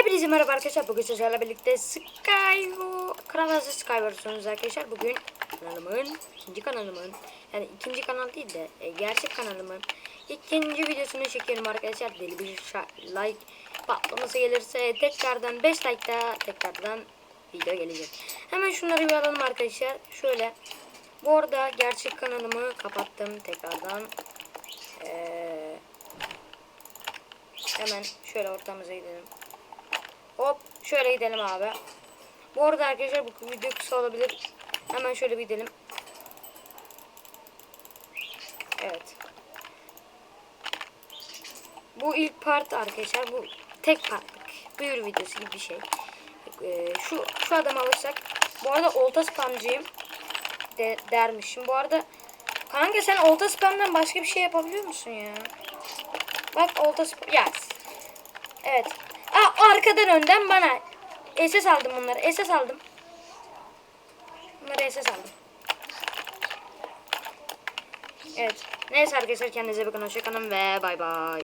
Hepinize merhaba arkadaşlar. Bugün sizlerle birlikte Skyro Kravazı Skyver'sünüz arkadaşlar. Bugün kanalımın, ikinci kanalımın, yani ikinci kanal değil de e, gerçek kanalımın ikinci videosunu çekiyorum arkadaşlar. Deli bir like patlaması gelirse tekrardan 5 like daha tekrardan video gelecek. Hemen şunları bir alalım arkadaşlar. Şöyle. Bu arada gerçek kanalımı kapattım tekrardan. Eee Hemen şöyle ortamıza gidelim. Hop şöyle gidelim abi. Bu arada arkadaşlar bu video kısa olabilir. Hemen şöyle bir gidelim. Evet. Bu ilk part arkadaşlar. Bu tek partlık. Duyuru videosu gibi bir şey. Ee, şu şu adam alırsak. Bu arada olta spamcıyım. De, dermişim. Bu arada kanka sen olta spamdan başka bir şey yapabiliyor musun ya? Bak olta spam. Ya Evet. Aa, arkadan önden bana. SS aldım bunları. SS aldım. Bunları SS aldım. Evet. Neyse arkadaşlar kendinize bakın. Hoşçakalın ve bay bay.